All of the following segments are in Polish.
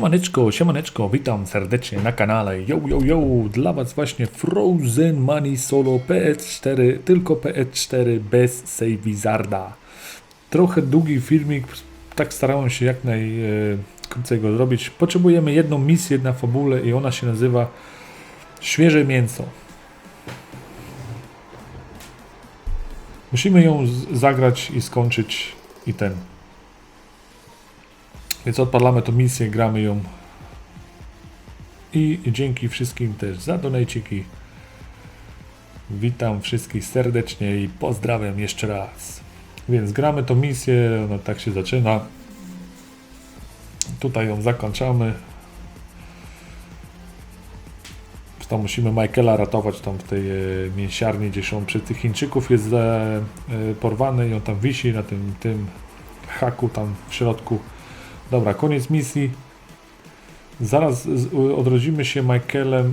Siemaneczko, siemaneczko, witam serdecznie na kanale. Yo, yo, yo, dla Was właśnie Frozen Money Solo PS4, tylko PS4 bez Save Wizarda. Trochę długi filmik, tak starałem się jak najkrócej go zrobić. Potrzebujemy jedną misję na fabule i ona się nazywa Świeże Mięso. Musimy ją zagrać i skończyć i ten. Więc odpalamy tą misję, gramy ją. I dzięki wszystkim też za donajciki. Witam wszystkich serdecznie i pozdrawiam jeszcze raz. Więc gramy tą misję, no tak się zaczyna. Tutaj ją zakończamy. To musimy Michaela ratować tam w tej e, mięsiarni, gdzie on przez tych Chińczyków jest e, e, porwany i on tam wisi na tym, tym haku tam w środku. Dobra, koniec misji. Zaraz odrodzimy się Michaelem y,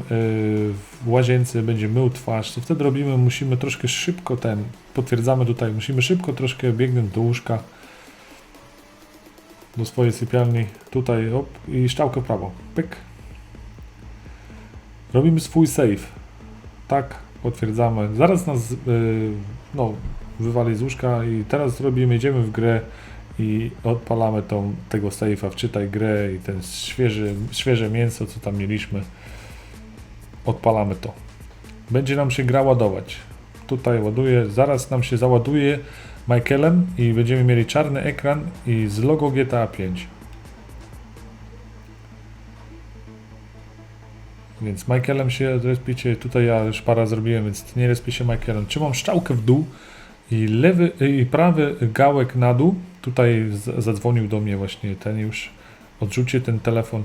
w łazience, będzie mył twarz. Co wtedy robimy? Musimy troszkę szybko ten, potwierdzamy tutaj, musimy szybko troszkę biegnąć do łóżka, do swojej sypialni. Tutaj, op, i szczałkę prawo. Pyk. Robimy swój save. Tak, potwierdzamy. Zaraz nas, y, no, wywali z łóżka i teraz robimy, idziemy w grę i odpalamy tą, tego safe'a, wczytaj grę i ten świeży, świeże mięso, co tam mieliśmy, odpalamy to. Będzie nam się gra ładować. Tutaj ładuje, zaraz nam się załaduje Michaelem i będziemy mieli czarny ekran i z logo GTA 5. Więc Michaelem się respicie, tutaj ja już para zrobiłem, więc nie respię się Michaelem. Trzymam szczałkę w dół i lewy i prawy gałek na dół. Tutaj zadzwonił do mnie właśnie ten już. Odrzucie ten telefon.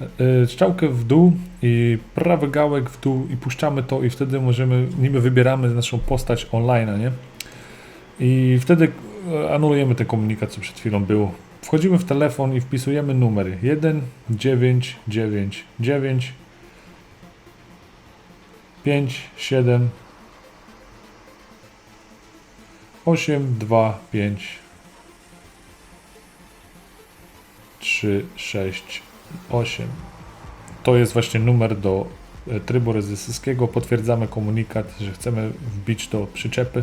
Yy, Strzałkę w dół i prawy gałek w dół i puszczamy to i wtedy możemy, niby wybieramy naszą postać online, nie? I wtedy e, anulujemy ten komunikat, co przed chwilą było. Wchodzimy w telefon i wpisujemy numer 1999 5 7 8, 2, 5, 3, 6, 8. To jest właśnie numer do e, trybu rezysyjskiego. Potwierdzamy komunikat, że chcemy wbić do przyczepy.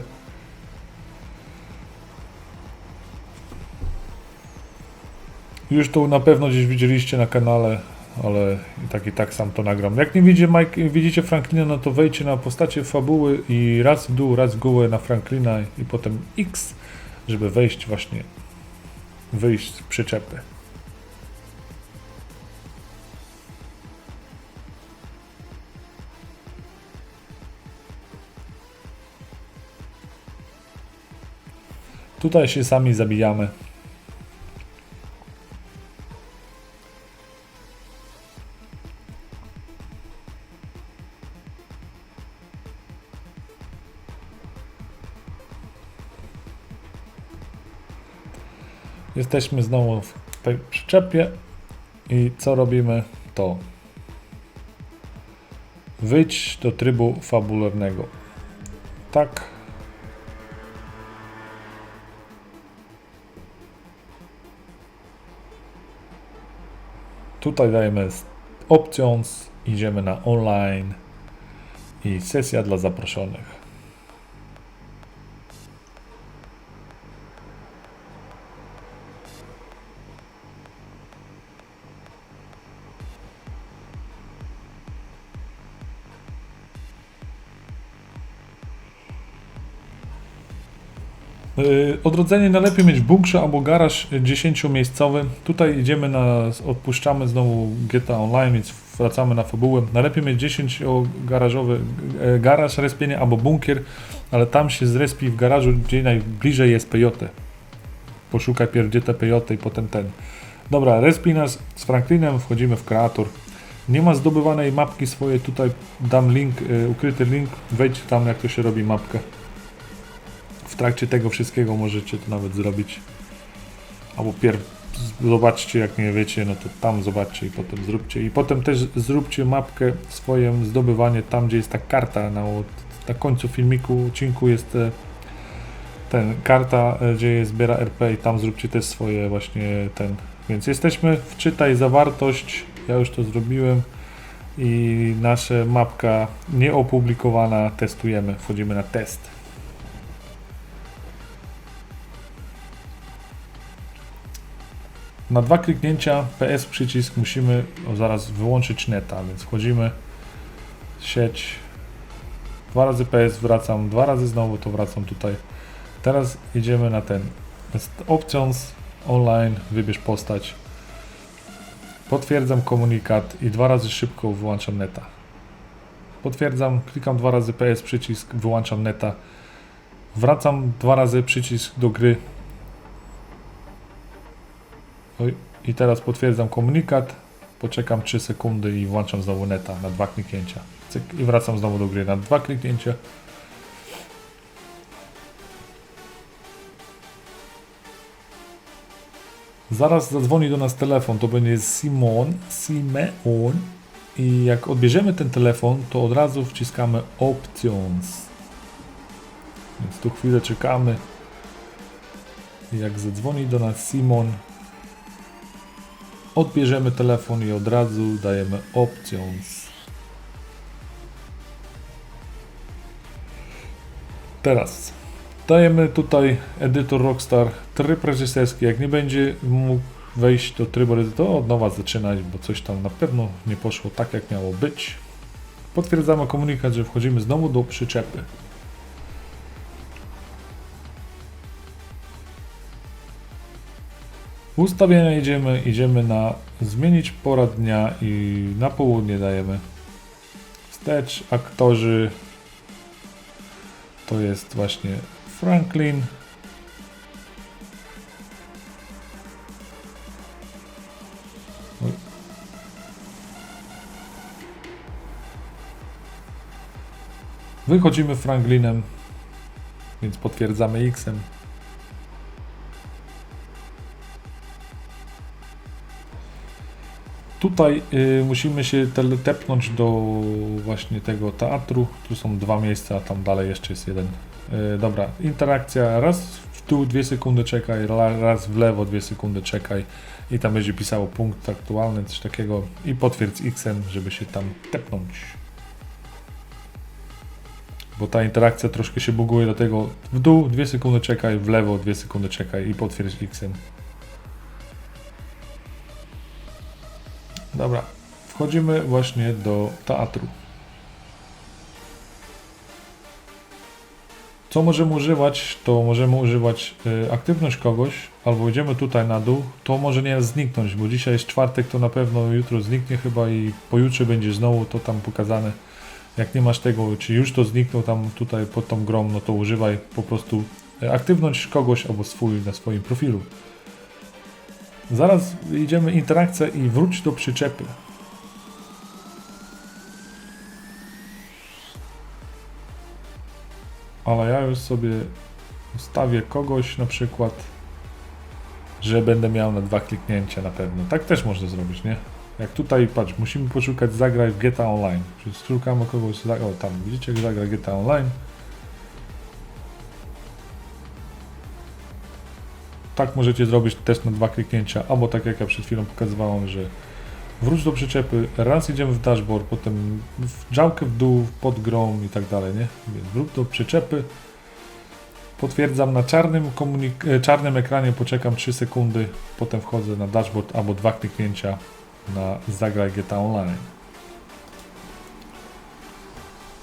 Już to na pewno gdzieś widzieliście na kanale, ale i tak i tak sam to nagram. Jak nie widzicie, Mike, widzicie Franklina, no to wejdźcie na postacie fabuły i raz w dół, raz w górę na Franklina i potem X, żeby wejść właśnie, wyjść z przyczepy. Tutaj się sami zabijamy. Jesteśmy znowu w tej przyczepie i co robimy to wyjdź do trybu fabularnego. Tak. Tutaj dajemy options, idziemy na online i sesja dla zaproszonych. Odrodzenie najlepiej mieć w bunkrze albo garaż 10-miejscowy. Tutaj idziemy na, odpuszczamy znowu GTA Online, więc wracamy na fabułę. Najlepiej mieć 10-garażowy e, garaż respienie albo bunkier, ale tam się zrespi w garażu, gdzie najbliżej jest pejote. Poszukaj te pejote i potem ten. Dobra, respi nas z Franklinem, wchodzimy w kreator. Nie ma zdobywanej mapki swojej, tutaj dam link, e, ukryty link, wejdź tam jak to się robi mapkę w trakcie tego wszystkiego możecie to nawet zrobić. Albo pierw zobaczcie, jak nie wiecie, no to tam zobaczcie i potem zróbcie. I potem też zróbcie mapkę swoją, zdobywanie tam, gdzie jest ta karta. Na, na końcu filmiku, odcinku jest e, ten karta, e, gdzie jest zbiera RP i tam zróbcie też swoje właśnie ten Więc jesteśmy, wczytaj zawartość, ja już to zrobiłem i nasza mapka nieopublikowana, testujemy, wchodzimy na test. Na dwa kliknięcia PS przycisk musimy zaraz wyłączyć neta, więc wchodzimy sieć, dwa razy PS wracam, dwa razy znowu to wracam tutaj. Teraz idziemy na ten jest options online, wybierz postać. Potwierdzam komunikat i dwa razy szybko wyłączam neta. Potwierdzam, klikam dwa razy PS przycisk, wyłączam neta. Wracam dwa razy przycisk do gry. Oj, i teraz potwierdzam komunikat. Poczekam 3 sekundy i włączam znowu neta na dwa kliknięcia. Cyk, I wracam znowu do gry na dwa kliknięcia. Zaraz zadzwoni do nas telefon, to będzie Simon, Simeon i jak odbierzemy ten telefon, to od razu wciskamy Options. Więc tu chwilę czekamy. Jak zadzwoni do nas Simon, odbierzemy telefon i od razu dajemy Options. Teraz Dajemy tutaj edytor Rockstar, tryb reżyserski. Jak nie będzie mógł wejść do trybu to od nowa zaczynać, bo coś tam na pewno nie poszło tak, jak miało być. Potwierdzamy komunikat, że wchodzimy znowu do przyczepy. Ustawienia idziemy, idziemy na zmienić pora dnia i na południe dajemy wstecz, aktorzy, to jest właśnie Franklin. Wychodzimy Franklinem, więc potwierdzamy X-em. Tutaj y, musimy się telepnąć do właśnie tego teatru. Tu są dwa miejsca, a tam dalej jeszcze jest jeden. Y, dobra, interakcja. Raz w dół 2 sekundy czekaj, raz w lewo 2 sekundy czekaj i tam będzie pisało punkt aktualny, coś takiego i potwierdź X-em, żeby się tam tepnąć. Bo ta interakcja troszkę się buguje, dlatego w dół 2 sekundy czekaj, w lewo 2 sekundy czekaj i potwierdź X-em. Dobra, wchodzimy właśnie do teatru. Co możemy używać, to możemy używać y, aktywność kogoś, albo idziemy tutaj na dół, to może nie zniknąć, bo dzisiaj jest czwartek, to na pewno jutro zniknie chyba i pojutrze będzie znowu to tam pokazane. Jak nie masz tego, czy już to zniknął tam tutaj pod tą grą, no to używaj po prostu y, aktywność kogoś albo swój na swoim profilu. Zaraz idziemy interakcja i wróć do przyczepy. Ale ja już sobie ustawię kogoś na przykład, że będę miał na dwa kliknięcia na pewno. Tak też można zrobić, nie? Jak tutaj, patrz, musimy poszukać zagraj w GTA Online. Czyli szukamy kogoś, o tam, widzicie, jak zagra GTA Online. Tak możecie zrobić też na dwa kliknięcia, albo tak jak ja przed chwilą pokazywałem, że wróć do przyczepy, raz idziemy w dashboard, potem w działkę w dół, pod grą i tak dalej, nie? Więc wróć do przyczepy, potwierdzam na czarnym, e, czarnym ekranie, poczekam 3 sekundy, potem wchodzę na dashboard albo dwa kliknięcia na zagraj GTA Online.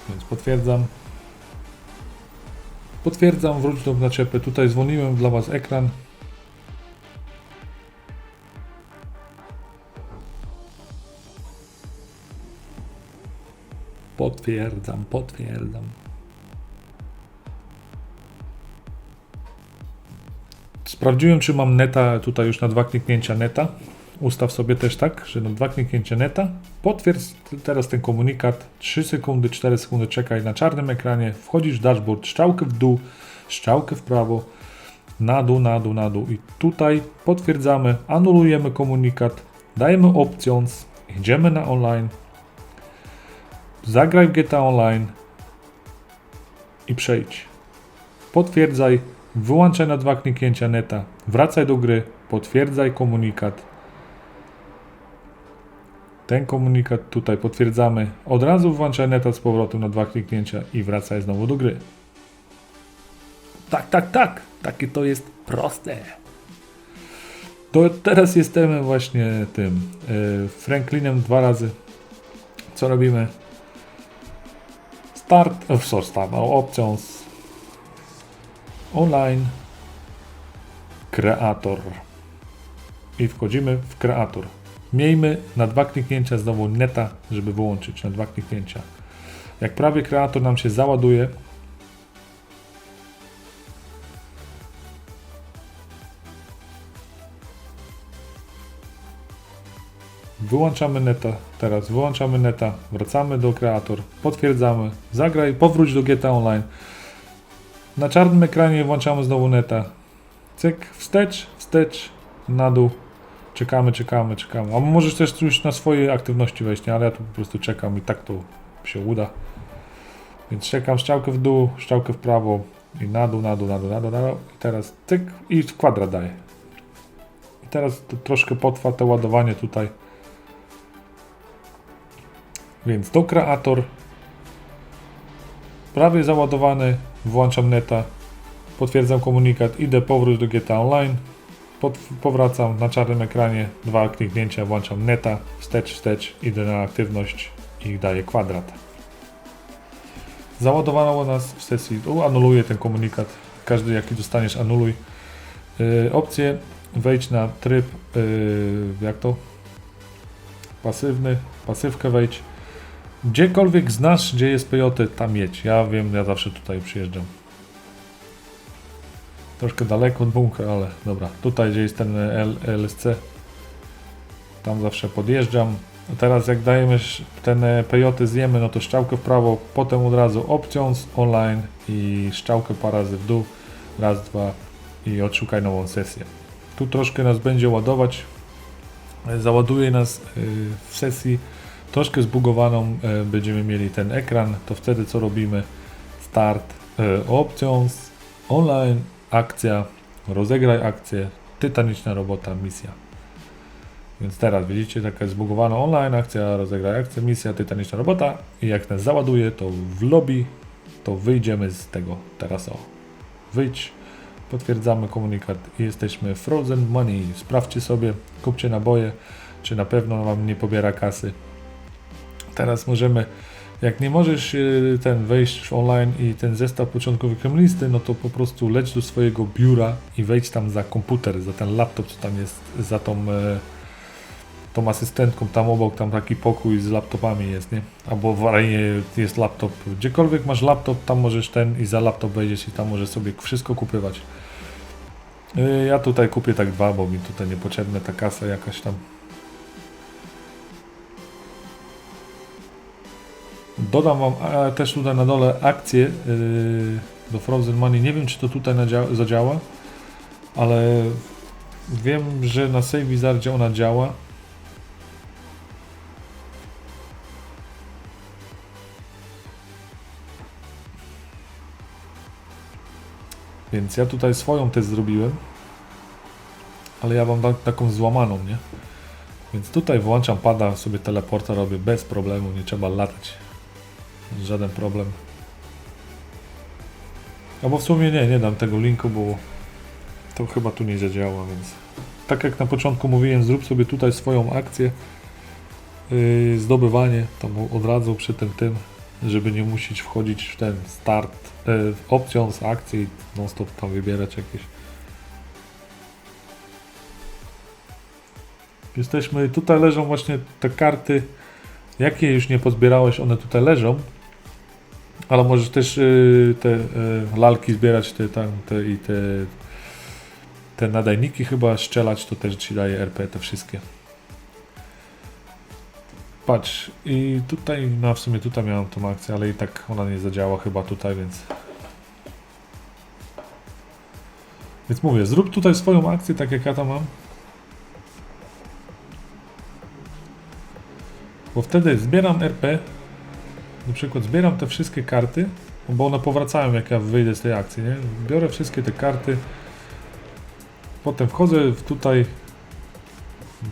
Więc potwierdzam. Potwierdzam, wróć do naczepy. Tutaj zwolniłem dla Was ekran. Potwierdzam, potwierdzam. Sprawdziłem, czy mam neta tutaj już na dwa kliknięcia neta. Ustaw sobie też tak, że na dwa kliknięcia neta. Potwierdź teraz ten komunikat. 3 sekundy, 4 sekundy czekaj na czarnym ekranie. Wchodzisz w dashboard, strzałkę w dół, strzałkę w prawo, na dół, na dół, na dół. I tutaj potwierdzamy, anulujemy komunikat, dajemy options, idziemy na online, zagraj w GTA Online i przejdź. Potwierdzaj, wyłączaj na dwa kliknięcia neta, wracaj do gry, potwierdzaj komunikat, Ten komunikat tutaj potwierdzamy. Od razu włączaj neta z powrotem na dwa kliknięcia i wracaj znowu do gry. Tak, tak, tak. Takie to jest proste. To teraz jesteśmy właśnie tym yy, Franklinem dwa razy. Co robimy? Start, oh, sorry, start, no, options, online, kreator i wchodzimy w kreator. Miejmy na dwa kliknięcia znowu neta, żeby wyłączyć na dwa kliknięcia. Jak prawie kreator nam się załaduje, Wyłączamy neta, teraz wyłączamy neta, wracamy do kreator, potwierdzamy, zagraj, powróć do GTA Online. Na czarnym ekranie włączamy znowu neta. Cyk, wstecz, wstecz, na dół. Czekamy, czekamy, czekamy. A możesz też już na swoje aktywności wejść, nie? ale ja tu po prostu czekam i tak to się uda. Więc czekam strzałkę w dół, strzałkę w prawo i na dół, na dół, na dół, na dół, na dół. I teraz cyk i kwadrat daję. I teraz to troszkę potrwa to ładowanie tutaj. Więc do kreator. Prawie załadowany. Włączam neta. Potwierdzam komunikat. Idę powrót do GTA Online. Pod, powracam na czarnym ekranie. Dwa kliknięcia. Włączam neta. Wstecz, wstecz. Idę na aktywność i daję kwadrat. Załadowało nas w sesji. U, anuluję ten komunikat. Każdy jaki dostaniesz anuluj. Yy, opcje. Wejdź na tryb. Yy, jak to? Pasywny. Pasywkę wejdź. Gdziekolwiek znasz, gdzie jest pejoty, tam jedź. Ja wiem, ja zawsze tutaj przyjeżdżam. Troszkę daleko od bunkra, ale dobra. Tutaj, gdzie jest ten L LSC, tam zawsze podjeżdżam. A teraz jak dajemy ten e, pejoty zjemy, no to strzałkę w prawo, potem od razu options, online i strzałkę parę razy w dół. Raz, dwa i odszukaj nową sesję. Tu troszkę nas będzie ładować. E, Załaduje nas w sesji troszkę zbugowaną e, będziemy mieli ten ekran, to wtedy co robimy? Start, e, options, online, akcja, rozegraj akcję, tytaniczna robota, misja. Więc teraz widzicie, taka zbugowana online, akcja, rozegraj akcję, misja, tytaniczna robota i jak nas załaduje, to w lobby, to wyjdziemy z tego teraz o. Wyjdź, potwierdzamy komunikat i jesteśmy Frozen Money. Sprawdźcie sobie, kupcie naboje, czy na pewno Wam nie pobiera kasy. Teraz możemy, jak nie możesz y, ten wejść online i ten zestaw początkowych listy, no to po prostu leć do swojego biura i wejdź tam za komputer, za ten laptop, co tam jest, za tą, e, tą asystentką, tam obok, tam taki pokój z laptopami jest, nie? Albo w arenie jest laptop, gdziekolwiek masz laptop, tam możesz ten i za laptop wejdziesz i tam możesz sobie wszystko kupywać. Y, Ja tutaj kupię tak dwa, bo mi tutaj niepotrzebna ta kasa jakaś tam. Dodam Wam też tutaj na dole akcję yy, do Frozen Money. Nie wiem, czy to tutaj zadziała, ale wiem, że na Save Wizardzie ona działa. Więc ja tutaj swoją też zrobiłem, ale ja Wam taką złamaną, nie? Więc tutaj włączam pada, sobie teleporta robię bez problemu, nie trzeba latać. Żaden problem. Albo w sumie nie, nie dam tego linku, bo to chyba tu nie zadziała, więc tak jak na początku mówiłem, zrób sobie tutaj swoją akcję, yy, zdobywanie, tam od razu przy tym tym, żeby nie musieć wchodzić w ten start, yy, options, akcji, non stop tam wybierać jakieś. Jesteśmy, tutaj leżą właśnie te karty, jakie już nie pozbierałeś, one tutaj leżą. Ale możesz też y, te y, lalki zbierać, te, tam, te i te, te nadajniki chyba strzelać, to też ci daje RP te wszystkie. Patrz, i tutaj, no w sumie tutaj miałem tą akcję, ale i tak ona nie zadziała chyba tutaj, więc... Więc mówię, zrób tutaj swoją akcję, tak jak ja tam mam. Bo wtedy zbieram RP, na przykład zbieram te wszystkie karty, bo one powracają jak ja wyjdę z tej akcji, nie? Biorę wszystkie te karty, potem wchodzę w tutaj,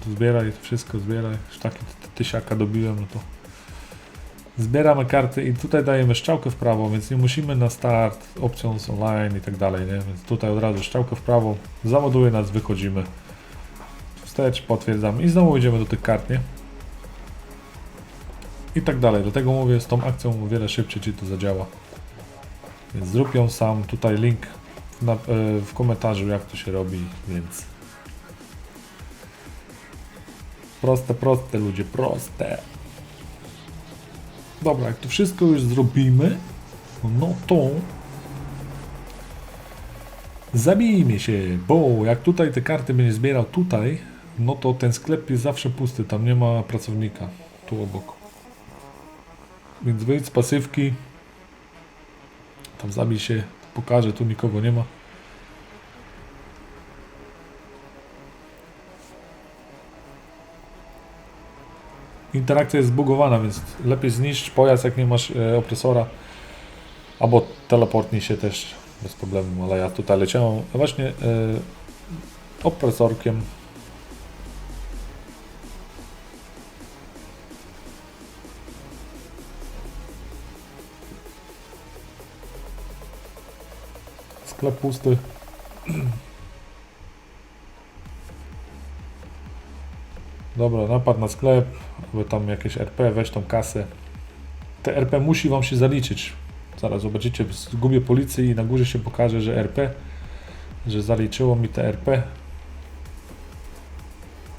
tu zbieraj, wszystko zbieraj, sztaki tysiaka dobiłem, no to zbieramy karty i tutaj dajemy strzałkę w prawo, więc nie musimy na start, options online i tak dalej, nie? Więc tutaj od razu strzałkę w prawo, załaduje nas, wychodzimy. Wstecz, potwierdzamy i znowu idziemy do tych kart, nie? I tak dalej. Do tego mówię, z tą akcją o wiele szybciej Ci to zadziała. Więc zrób ją sam. Tutaj link w, e, w komentarzu, jak to się robi, więc. Proste, proste ludzie, proste. Dobra, jak to wszystko już zrobimy, no to zabijmy się, bo jak tutaj te karty będzie zbierał tutaj, no to ten sklep jest zawsze pusty, tam nie ma pracownika, tu obok. Więc wyjdź z pasywki, tam zabij się, pokażę, tu nikogo nie ma. Interakcja jest zbugowana, więc lepiej zniszcz pojazd, jak nie masz e, opresora. Albo teleportnij się też bez problemu, ale ja tutaj leciałem właśnie e, opresorkiem. Sklep pusty. Dobra, napad na sklep, bo tam jakieś RP, weź tą kasę. Te RP musi wam się zaliczyć. Zaraz zobaczycie, zgubię policji i na górze się pokaże, że RP, że zaliczyło mi te RP.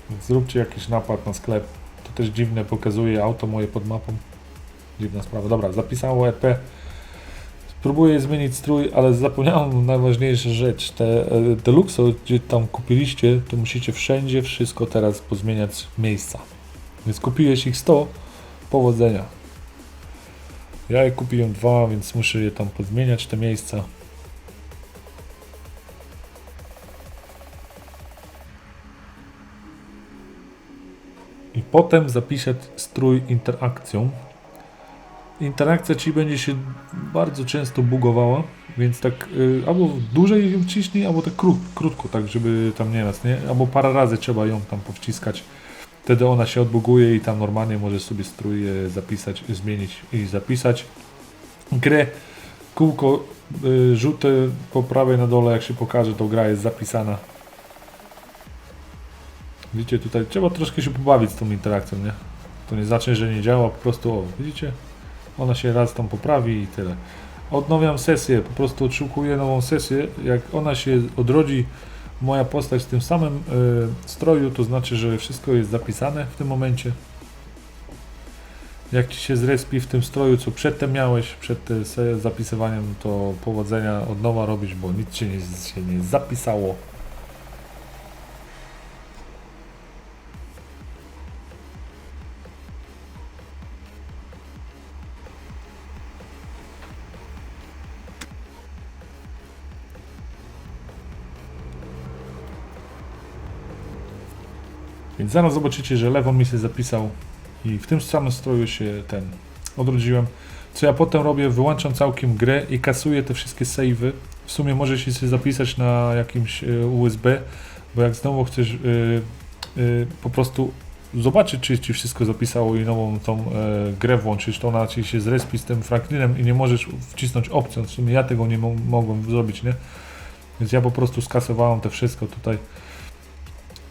Więc zróbcie jakiś napad na sklep. To też dziwne, pokazuje auto moje pod mapą. Dziwna sprawa. Dobra, zapisało RP. Spróbuję zmienić strój, ale zapomniałem najważniejszą rzecz. Te, e, te Luxo, gdzie tam kupiliście, to musicie wszędzie wszystko teraz pozmieniać miejsca. Więc kupiłeś ich 100, powodzenia. Ja je kupiłem dwa, więc muszę je tam pozmieniać, te miejsca. I potem zapiszę strój interakcją. Interakcja ci będzie się bardzo często bugowała, więc tak y, albo dłużej ją wciśnij, albo tak krót, krótko, tak żeby tam nie raz, nie? Albo parę razy trzeba ją tam powciskać. Wtedy ona się odbuguje i tam normalnie możesz sobie strój e, zapisać, zmienić i zapisać. Grę, kółko y, żółte po prawej na dole, jak się pokaże, to gra jest zapisana. Widzicie tutaj, trzeba troszkę się pobawić z tą interakcją, nie? To nie znaczy, że nie działa, po prostu, o, widzicie? Ona się raz tam poprawi i tyle. Odnowiam sesję, po prostu odszukuję nową sesję. Jak ona się odrodzi, moja postać w tym samym y, stroju, to znaczy, że wszystko jest zapisane w tym momencie. Jak ci się zrespi w tym stroju, co przedtem miałeś, przed zapisywaniem, to powodzenia od nowa robić, bo nic się nie, się nie zapisało. Więc zaraz zobaczycie, że lewą mi się zapisał i w tym samym stroju się ten odrodziłem. Co ja potem robię, wyłączam całkiem grę i kasuję te wszystkie savey. W sumie możesz się zapisać na jakimś e, USB, bo jak znowu chcesz e, e, po prostu zobaczyć, czy ci wszystko zapisało i nową tą e, grę włączyć, to ona ci się zrespi z tym Franklinem i nie możesz wcisnąć opcją. W sumie ja tego nie mo- mogłem zrobić, nie? Więc ja po prostu skasowałem to wszystko tutaj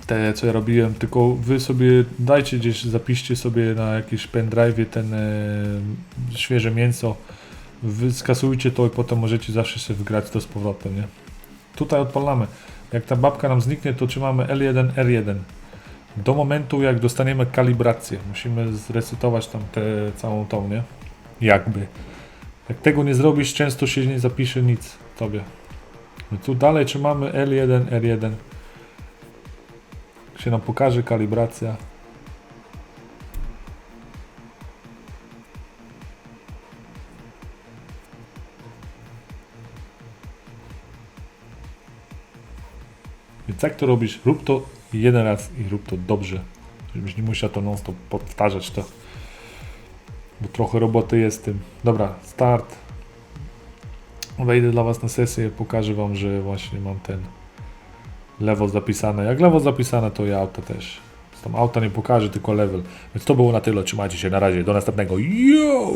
te co ja robiłem, tylko wy sobie dajcie gdzieś, zapiszcie sobie na jakieś pendrive ten e, świeże mięso, skasujcie to i potem możecie zawsze sobie wgrać to z powrotem, nie? Tutaj odpalamy. Jak ta babka nam zniknie, to trzymamy L1, R1. Do momentu, jak dostaniemy kalibrację. Musimy zresetować tam tę całą tą, nie? Jakby. Jak tego nie zrobisz, często się nie zapisze nic tobie. I tu dalej trzymamy L1, R1 się nam pokaże kalibracja. Więc jak to robisz? Rób to jeden raz i rób to dobrze. Żebyś nie musiał to non stop powtarzać to. Bo trochę roboty jest tym. Dobra, start. Wejdę dla Was na sesję, pokażę Wam, że właśnie mam ten lewo zapisane. Jak lewo zapisane, to ja auto też tam auta nie pokaże, tylko level. Więc to było na tyle, trzymajcie się, na razie, do następnego. Yo!